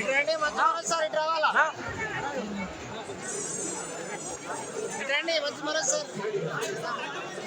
ఇటండి మంచి మనసు సార్ ఇటు రావాలా? ఇటండి మంచి మనసు సార్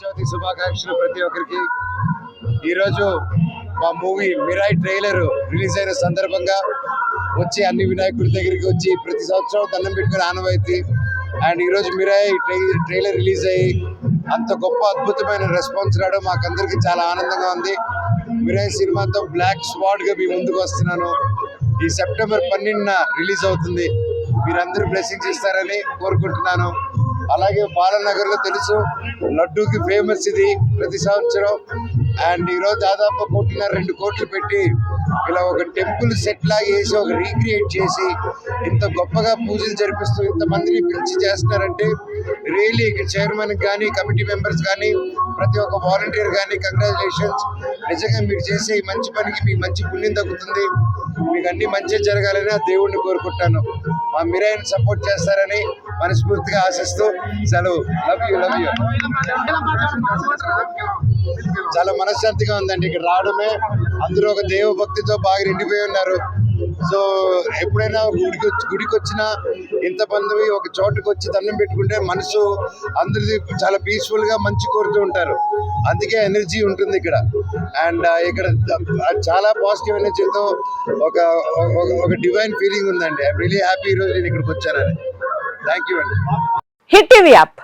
జై శుభాకాంక్షలు ప్రతి ఒక్కరికి. ఈరోజు మా మూవీ మిరాయి ట్రైలర్ రిలీజ్ అయిన సందర్భంగా వచ్చి అన్ని వినాయకుడి దగ్గరికి వచ్చి ప్రతి సంవత్సరం దండం పెట్టుకుని ఆనవాయితీ. అండ్ ఈరోజు మిరాయి ట్రై ట్రైలర్ రిలీజ్ అయ్యి అంత గొప్ప అద్భుతమైన రెస్పాన్స్ రావడం మాకందరికీ చాలా ఆనందంగా ఉంది. మిరాయి సినిమాతో బ్లాక్ స్వాడ్గా మీ ముందుకు వస్తున్నాను. ఈ సెప్టెంబర్ పన్నెండున రిలీజ్ అవుతుంది. మీరందరూ బ్లెస్సింగ్స్ ఇస్తారని కోరుకుంటున్నాను. అలాగే బాలనగర్లో తెలుసు లడ్డూకి ఫేమస్ ఇది ప్రతి సంవత్సరం. అండ్ ఈరోజు దాదాపు కోటిన్నర రెండు కోట్లు పెట్టి ఇలా ఒక టెంపుల్ సెట్ లాగా వేసి ఒక రీక్రియేట్ చేసి ఇంత గొప్పగా పూజలు జరిపిస్తూ ఇంతమందిని పిలిచి చేస్తున్నారంటే రియలీ ఇక్కడ చైర్మన్ కానీ కమిటీ మెంబర్స్ కానీ ప్రతి ఒక్క వాలంటీర్ కానీ కంగ్రాచులేషన్స్ నిజంగా మీరు చేసే ఈ మంచి పనికి మీకు మంచి పుణ్యం తగ్గుతుంది మీకు అన్ని మంచి జరగాలని ఆ దేవుణ్ణి కోరుకుంటాను. మా మీరైన సపోర్ట్ చేస్తారని మనస్ఫూర్తిగా ఆశిస్తూ సెలవు. లవ్ యూ లవ్ యూ చాలా మనశ్శాంతిగా ఉందండి. ఇక్కడ రావడమే. అందరూ ఒక దేవ భక్తితో బాగా నిండిపోయి ఉన్నారు. సో ఎప్పుడైనా గుడికి గుడికి వచ్చినా ఇంతమంది ఒక చోటుకి వచ్చి దండం పెట్టుకుంటే మనసు అందరిది చాలా పీస్ఫుల్గా మంచి కోరుతూ ఉంటారు. అందుకే ఎనర్జీ ఉంటుంది ఇక్కడ. అండ్ ఇక్కడ చాలా పాజిటివ్ ఎనర్జీతో ఒక- ఒక డివైన్ ఫీలింగ్ ఉందండి. ఐ రియలీ హ్యాపీ ఈరోజు నేను ఇక్కడికి వచ్చానని. థ్యాంక్ యూ అండి. Hit TV app.